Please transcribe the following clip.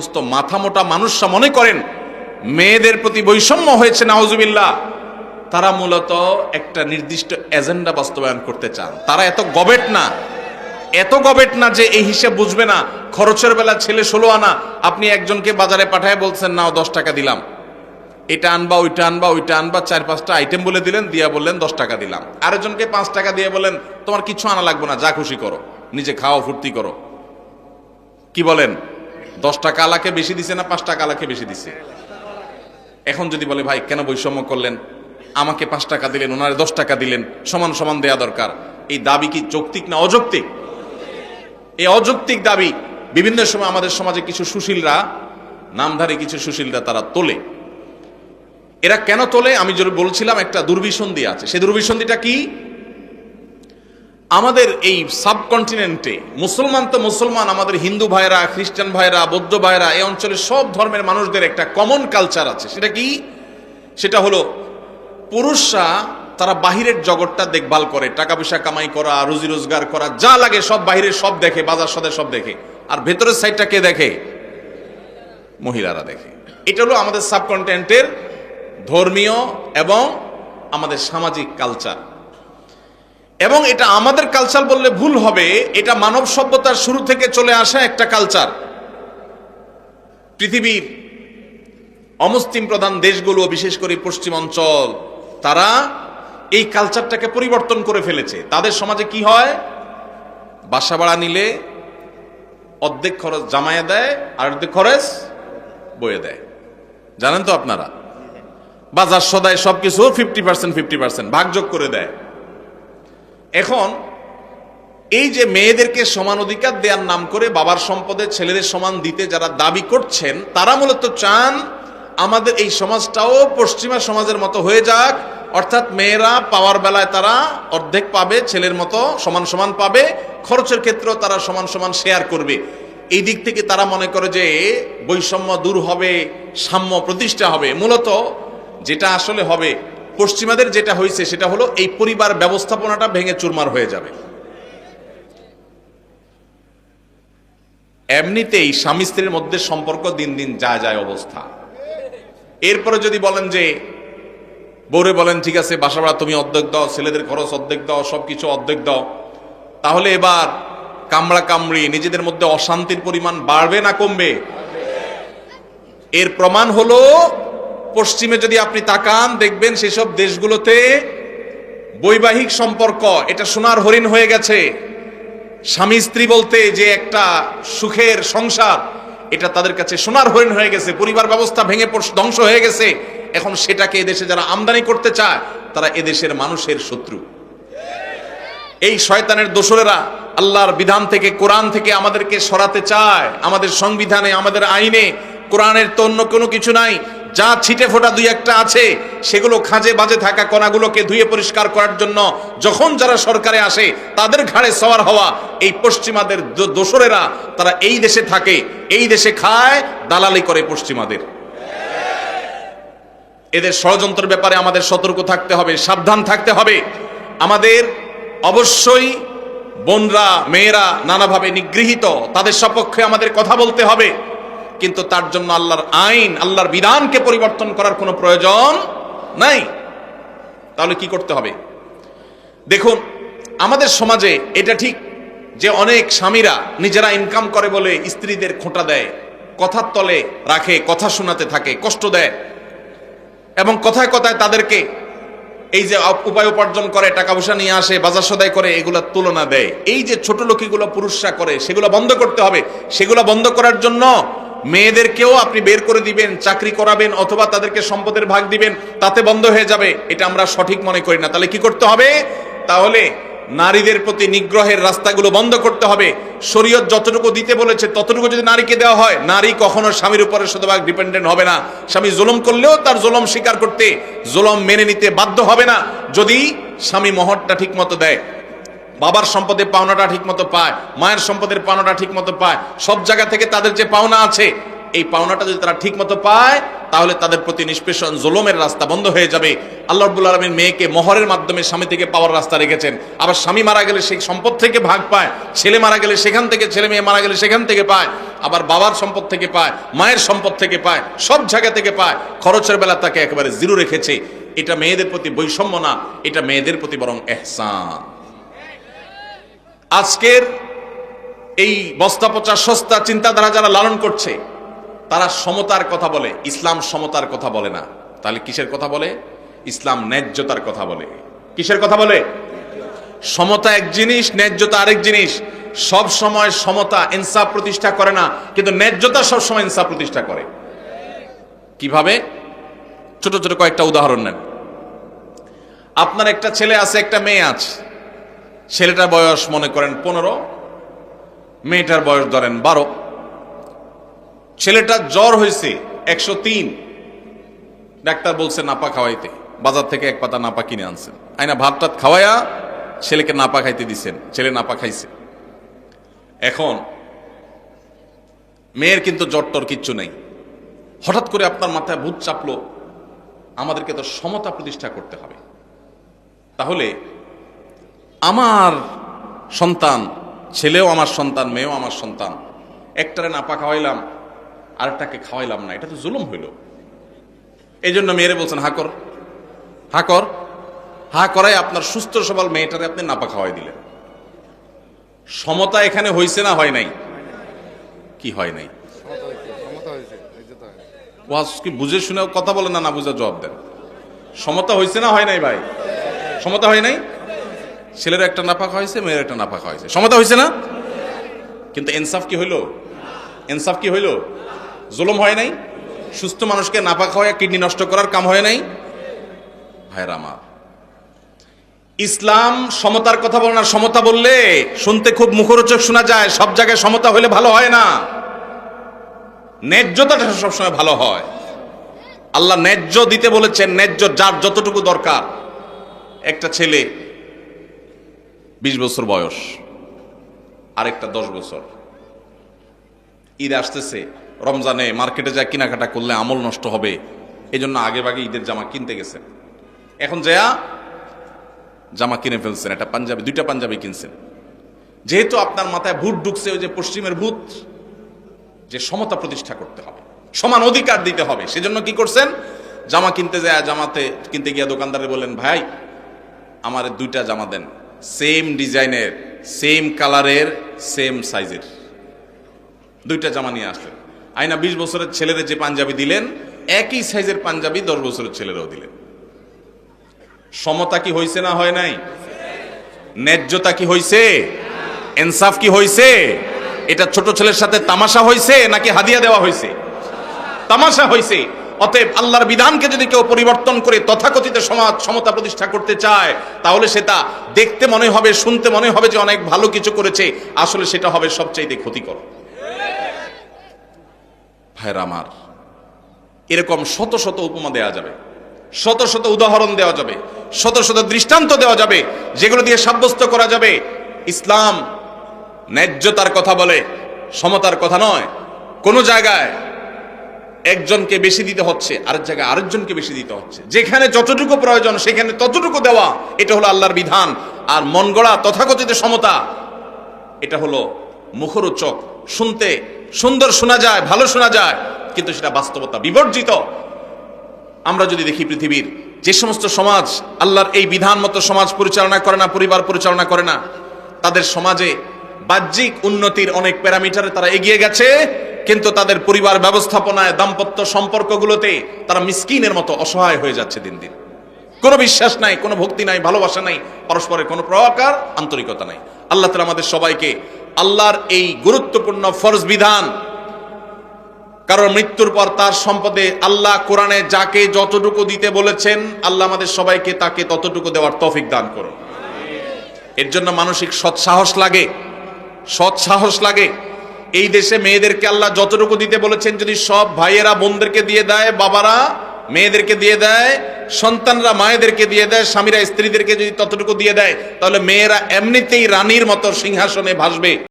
সমস্ত মাথা মোটা মানুষরা মনে করেন, মেয়েদের প্রতি বৈষম্য হয়েছে নাওজুবিল্লাহ তারা মূলত একটা নির্দিষ্ট এজেন্ডা বাস্তবায়ন করতে চান। তারা এত গবেট না, এত গবেট না যে এই হিসাব বুঝবে না, খরচের বেলা ছেলে ষোলো আনা, আপনি একজনকে বাজারে পাঠায় বলছেন, নাও, দশ টাকা দিলাম। এটা আনবা, ওইটা আনবা ওইটা আনবা, চার পাঁচটা আইটেম বলে দিলেন, দিয়া বললেন, দশ টাকা দিলাম। আরেকজনকে পাঁচ টাকা দিয়ে বললেন তোমার কিছু আনা লাগবে না, যা খুশি করো, নিজে খাওয়া ফুর্তি করো। কি বলেন? দশ টাকা আলাকে বেশি দিছে না পাঁচ টাকা আলাকে বেশি দিছে? এখন যদি বলে, ভাই, কেন বৈষম্য করলেন? আমাকে পাঁচ টাকা দিলেন, ওনারে দশ টাকা দিলেন, সমান সমান দেয়া দরকার। এই দাবি কি যৌক্তিক না অযৌক্তিক? এই অযৌক্তিক দাবি বিভিন্ন সময় আমাদের সমাজে কিছু সুশীলরা, নামধারী কিছু সুশীলরা তারা তোলে। এরা কেন তোলে? আমি যদি বলছিলাম, একটা দুর্বিসন্ধি আছে। সেই দুর্বিসন্ধিটা কি? আমাদের এই সাবকন্টিনেন্টে মুসলমান তো মুসলমান, আমাদের হিন্দু ভাইরা খ্রিস্টান ভাইরা বৌদ্ধ ভাইরা এই অঞ্চলের সব ধর্মের মানুষদের একটা কমন কালচার আছে। সেটা কি? সেটা হলো পুরুষরা তারা বাহিরের জগৎটা দেখভাল করে টাকা পয়সা কামাই করা রুজি রোজগার করা, যা লাগে সব বাহিরের সব দেখে, বাজার সদে সব দেখে। আর ভেতরের সাইডটা কে দেখে? মহিলারা দেখে। এটা হলো আমাদের সাবকন্টিনেন্টের ধর্মীয় এবং আমাদের সামাজিক কালচার এবং এটা আমাদের কালচার বললে ভুল হবে, এটা মানব সভ্যতার শুরু থেকে চলে আসা একটা কালচার পৃথিবীর অমুসলিম প্রধান দেশগুলো, বিশেষ করে পশ্চিম অঞ্চল, তারা এই কালচারটাকে পরিবর্তন করে ফেলেছে। তাদের সমাজে কি হয়? বাসা ভাড়া নিলে অর্ধেক খরচ জামাইয়া দেয়, আর অর্ধেক খরচ বয়ে দেয়। জানেন তো আপনারা? বাজার সদায় সবকিছু ফিফটি পার্সেন্ট ফিফটি পার্সেন্ট ভাগযোগ করে দেয়। এখন, এই যে মেয়েদেরকে সমান অধিকার দেওয়ার নাম করে বাবার সম্পদে ছেলেদের সমান দিতে যারা দাবি করছেন, তারা মূলত চান আমাদের এই সমাজটাও পশ্চিমা সমাজের মতো হয়ে যাক, অর্থাৎ মেয়েরা পাওয়ার বেলায় তারা অর্ধেক পাবে, ছেলের মতো সমান সমান পাবে, খরচের ক্ষেত্রেও তারা সমান সমান শেয়ার করবে। এই দিক থেকে তারা মনে করে যে বৈষম্য দূর হবে, সাম্য প্রতিষ্ঠা হবে। মূলত যেটা আসলে হবে পশ্চিমাদের যেটা হয়েছে সেটা হলো এই পরিবার ব্যবস্থাপনাটা ভেঙে চুরমার হয়ে যাবে। এমনিতেই স্বামী স্ত্রীর মধ্যে সম্পর্ক দিন দিন যা যায় অবস্থা। এরপরে যদি বলেন যে বৌরে বলেন, ঠিক আছে বাসা ভাড়া তুমি অর্ধেক দাও, ছেলেদের খরচ অর্ধেক দাও, সবকিছু অর্ধেক দাও। তাহলে এবার কামড়া কামড়ি, নিজেদের মধ্যে অশান্তির পরিমাণ বাড়বে না কমবে? এর প্রমাণ হলো পশ্চিমে যদি আপনি তাকান, দেখবেন সেসব দেশগুলোতে বৈবাহিক সম্পর্ক, এটা সোনার হরিণ হয়ে গেছে। স্বামী স্ত্রী বলতে যে একটা সুখের সংসার, এটা তাদের কাছে সোনার হরিণ হয়ে গেছে, পরিবার ব্যবস্থা ভেঙে ধ্বংস হয়ে গেছে। এখন সেটাকে এদেশে যারা আমদানি করতে চায়, তারা এদেশের মানুষের শত্রু। এই শয়তানের দোসরেরা আল্লাহর বিধান থেকে, কোরআন থেকে আমাদেরকে সরাতে চায়। আমাদের সংবিধানে, আমাদের আইনে, কোরআনের তো অন্য কোনো কিছু নাই। যা ছিটে ফোটা দুই একটা আছে, সেগুলো খাঁজে বাজে থাকা কণাগুলোকে ধুয়ে পরিষ্কার করার জন্য যখন যারা সরকারে আসে, তাদের ঘাড়ে সওয়ার হওয়া এই পশ্চিমাদের দোসরেরা, তারা এই দেশে থাকে, এই দেশে খায়, দালালি করে পশ্চিমাদের। এদের ষড়যন্ত্রের ব্যাপারে আমাদের সতর্ক থাকতে হবে, সাবধান থাকতে হবে। আমাদের অবশ্যই বোনরা, মেয়েরা নানাভাবে নিগৃহীত, তাদের সপক্ষে আমাদের কথা বলতে হবে। কিন্তু তার জন্য আল্লাহর আইন, আল্লাহর বিধানকে পরিবর্তন করার কোনো প্রয়োজন নাই। তাহলে কি করতে হবে? দেখুন, আমাদের সমাজে এটা ঠিক যে অনেক স্বামীরা নিজেরা ইনকাম করে বলে স্ত্রীদের খোঁটা দেয়, কথার তলে রাখে, কথা শোনাতে থাকে, কষ্ট দেয় এবং কথায় কথায় তাদেরকে এই যে উপায় উপার্জন করে টাকা পয়সা নিয়ে আসে, বাজার সদাই করে এগুলা তুলনা দেয়। এই যে ছোট লোকিগুলো পুরুষরা করে, সেগুলো বন্ধ করতে হবে। সেগুলো বন্ধ করার জন্য মেয়েদেরকেও আপনি বের করে দিবেন, চাকরি করাবেন, অথবা তাদেরকে সম্পদের ভাগ দিবেন, তাতে বন্ধ হয়ে যাবে। এটা আমরা সঠিক মনে করি না। তাহলে কি করতে হবে? তাহলে নারীদের প্রতি নিগ্রহের রাস্তাগুলো বন্ধ করতে হবে। শরীয়ত যতটুকু দিতে বলেছে, ততটুকু যদি নারীকে দেওয়া হয়, নারী কখনো স্বামীর উপরে শতভাগ ডিপেন্ডেন্ট হবে না। স্বামী জুলুম করলেও তার জুলম স্বীকার করতে, জুলম মেনে নিতে বাধ্য হবে না। যদি স্বামী মহরটা ঠিক মতো দেয় বাবার সম্পদের পাওনাটা ঠিক মতো পায়, মায়ের সম্পদের পাওনাটা ঠিক মতো পায়, সব জায়গা থেকে তাদের যে পাওনা আছে, এই পাওনাটা যদি তারা ঠিক মতো পায়, তাহলে তাদের প্রতি নিষ্পেষণ, জুলুমের রাস্তা বন্ধ হয়ে যাবে। আল্লাহ আলমীর মেয়েকে মহরের মাধ্যমে স্বামী থেকে পাওয়ার রাস্তা রেখেছেন। আবার স্বামী মারা গেলে সেই সম্পদ থেকে ভাগ পায়, ছেলে মারা গেলে সেখান থেকে, ছেলে মেয়ে মারা গেলে সেখান থেকে পায়, আবার বাবার সম্পদ থেকে পায়, মায়ের সম্পদ থেকে পায়, সব জায়গা থেকে পায়, খরচের বেলা তাকে একেবারে জিরো রেখেছে। এটা মেয়েদের প্রতি বৈষম্য না, এটা মেয়েদের প্রতি বরং এহসান। আজকের এই বস্তা পচা সস্তা চিন্তাধারা যারা লালন করছে, তারা সমতার কথা বলে, ইসলাম সমতার কথা বলে না। তাহলে কিসের কথা বলে? ইসলাম ন্যায্যতার কথা বলে। কিসের কথা বলে? সমতা এক জিনিস, ন্যায্যতা আরেক জিনিস। সব সময় সমতা ইনসাফ প্রতিষ্ঠা করে না, কিন্তু ন্যায্যতা সব সময় ইনসাফ প্রতিষ্ঠা করে। কীভাবে? ছোট ছোট কয়েকটা উদাহরণ নেন। আপনার একটা ছেলে আছে, একটা মেয়ে আছে। ছেলেটার বয়স মনে করেন পনেরো, মেয়েটার বয়স ধরেন বারো। ছেলেটার জ্বর হয়েছে একশো তিন। ডাক্তার বলছে, নাপা খাওয়াইতে। বাজার থেকে এক পাতা নাপা কিনে আনছেন। আইনা ভাত টাত খাওয়াইয়া ছেলেকে নাপা খাইতে দিছেন। ছেলে নাপা খাইছে। এখন মেয়ের কিন্তু জ্বর টর কিচ্ছু নেই। হঠাৎ করে আপনার মাথায় ভূত চাপলো, আমাদেরকে তো সমতা প্রতিষ্ঠা করতে হবে। তাহলে আমার সন্তান ছেলেও আমার সন্তান মেয়েও আমার সন্তান। একটারে নাপা খাওয়াইলাম আরেকটাকে খাওয়াইলাম না। এটা তো জুলুম হইল। এই জন্য মেয়েরে বলছেন হাকর হাকর হা করাই আপনার সুস্থ সবল মেয়েটারে আপনি নাপা খাওয়াই দিলেন। সমতা এখানে হয়েছে না হয় নাই? কি হয় নাই? কি বুঝে শুনে কথা বলেন না না বুঝে জবাব দেন। সমতা হয়েছে না হয় নাই ভাই? সমতা হয় নাই? ছেলের একটা নাপাক হয়েছে, মেয়ের একটা নাপাক হয়েছে। সমতা হয়েছে না? কিন্তু ইনসাফ কি হইল? ইনসাফ কি হইল? জুলুম হয় নাই? সুস্থ মানুষকে নাপাক হয়ে কিডনি নষ্ট করার কাম হয় নাই? ভাইরা আমার, ইসলাম সমতার কথা বলে না, সমতা বললে শুনতে খুব মুখরোচক শোনা যায়, সব জায়গায় সমতা হলে ভালো হয় না। ন্যায্যতাটা সবসময় ভালো হয়। আল্লাহ ন্যায্য দিতে বলেছেন, ন্যায্য যার যতটুকু দরকার। একটা ছেলে বিশ বছর বয়স, আরেকটা দশ বছর। ঈদ আসতেছে, রমজানে মার্কেটে যা কেনাকাটা করলে আমল নষ্ট হবে এই জন্য আগে ভাগে ঈদের জামা কিনতে গেছেন। এখন যা জামা কিনে ফেলছেন, একটা পাঞ্জাবি, দুইটা পাঞ্জাবি কিনছেন। যেহেতু আপনার মাথায় ভূত ঢুকছে, ওই যে পশ্চিমের ভূত, যে সমতা প্রতিষ্ঠা করতে হবে, সমান অধিকার দিতে হবে। সেজন্য কি করছেন? জামা কিনতে যায়, জামাতে কিনতে গিয়া দোকানদারে বললেন, ভাই, আমার দুইটা জামা দেন। সেম ডিজাইনের, সেম কালারের, সেম সাইজের। দুইটা জামা নিয়ে আসলেন। আইনা বিশ বছরের ছেলেদের যে পাঞ্জাবি দিলেন, একই সাইজের পাঞ্জাবি দশ বছরের ছেলেরাও দিলেন। সমতা কি হয়েছে না হয় নাই? ন্যায্যতা কি হয়েছে এনসাফ কি হয়েছে এটা ছোট ছেলের সাথে তামাশা হয়েছে নাকি হাদিয়া দেওয়া হয়েছে তামাশা হয়েছে অতএব আল্লাহর বিধানকে যদি কেউ পরিবর্তন করে তথাকথিত সমাজ সমতা প্রতিষ্ঠা করতে চায়, তাহলে সেটা দেখতে মনে হবে, শুনতে মনে হবে যে অনেক ভালো কিছু করেছে। আসলে সেটা হবে সবচাইতে ক্ষতিকর। ভাইরা আমার, এরকম শত শত উপমা দেওয়া যাবে, শত শত উদাহরণ দেওয়া যাবে, শত শত দৃষ্টান্ত দেওয়া যাবে, যেগুলো দিয়ে সাব্যস্ত করা যাবে। ইসলাম ন্যায্যতার কথা বলে, সমতার কথা নয়। কোনো জায়গায় একজনকে বেশি দিতে হচ্ছে, আরেক জায়গায় আরেকজনকে বেশি দিতে হচ্ছে। যেখানে যতটুকু প্রয়োজন, সেখানে ততটুকু দেওয়া, এটা হলো আল্লাহর বিধান। আর মন গড়া, তথাকথিত সমতা, এটা হলো মুখরোচক। শুনতে সুন্দর শোনা যায়, ভালো শোনা যায়, কিন্তু সেটা বাস্তবতা বিবর্জিত। আমরা যদি দেখি পৃথিবীর যে সমস্ত সমাজ, আল্লাহর এই বিধান মতো সমাজ পরিচালনা করে না, পরিবার পরিচালনা করে না, তাদের সমাজে বাহ্যিক উন্নতির অনেক প্যারামিটারে তারা এগিয়ে গেছে। কিন্তু তাদের পরিবার ব্যবস্থাপনায় দাম্পত্য সম্পর্কগুলোতে তারা মিসকিনের মতো অসহায় হয়ে যাচ্ছে দিন দিন। কোনো বিশ্বাস নাই, কোনো ভক্তি নাই, ভালোবাসা নাই, পরস্পরের কোনো প্রকার আন্তরিকতা নাই। আল্লাহ তালা আমাদের সবাইকে আল্লাহর এই গুরুত্বপূর্ণ ফরজ বিধান কারণ মৃত্যুর পর তার সম্পদে আল্লাহ কোরআনে যাকে যতটুকু দিতে বলেছেন, আল্লাহ আমাদের সবাইকে তাকে ততটুকু দেওয়ার তফিক দান করুন। এর জন্য মানসিক সৎসাহস লাগে সৎসাহস লাগে। এই দেশে মেয়েদেরকে আল্লাহ যতটুকু দিতে বলেছেন, যদি সব ভাইয়েরা বোনদেরকে দিয়ে দেয়, বাবারা মেয়েদেরকে দিয়ে দেয়, সন্তানরা মায়েদেরকে দিয়ে দেয়, স্বামীরা স্ত্রীদেরকে যদি ততটুকু দিয়ে দেয়, তাহলে মেয়েরা এমনিতেই রানীর মতো সিংহাসনে ভাসবে।